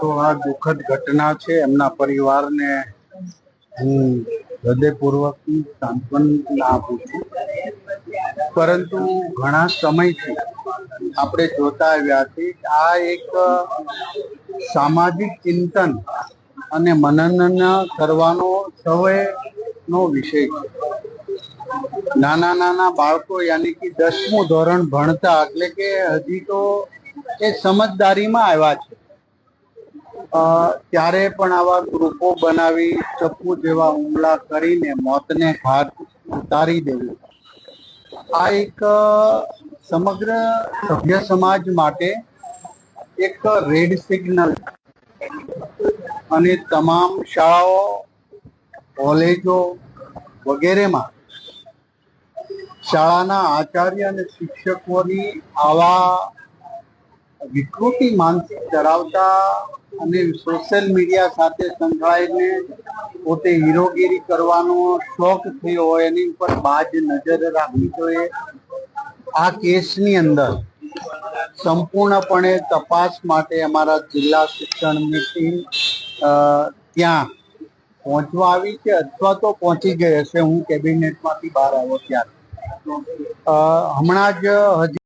તો આ દુઃખદ ઘટના છે. એમના પરિવારને હું હૃદયપૂર્વકની સાંત્વના આપું છું. પરંતુ ઘણા સમયથી આપણે જોતા આવ્યા છે આ એક સામાજિક ચિંતન અને મનન કરવાનો સૌનો વિષય છે. નાના નાના બાળકો યાની કે દસમું ધોરણ ભણતા એટલે કે હજી તો એ સમજદારીમાં આવ્યા છે. ત્યારે પણ આવા ગ્રુપો બનાવી ચપ્પુ જેવા હુમલા કરીને મોતને ઘાટ ઉતારી દેવું. આ એક સમગ્ર સભ્ય સમાજ માટે એક રેડ સિગ્નલ અને તમામ શાળાઓ, કોલેજો વગેરેમાં શાળાના આચાર્ય અને શિક્ષકોની આવા વિકૃતિ માનસિક ધરાવતા અને સોશિયલ મીડિયા સાથે સંકળાઈને પોતે હીરોગીરી કરવાનો શોખ થયો હોય, એની ઉપર બાજ નજર રાખવી જોઈએ. આ કેસની અંદર સંપૂર્ણપણે તપાસ માટે અમારા જિલ્લા શિક્ષણની ટીમ ત્યાં પહોંચવા આવી છે અથવા તો પહોંચી ગઈ હશે. હું કેબિનેટમાંથી બહાર આવ્યો ત્યારે. હમણાં જ હજી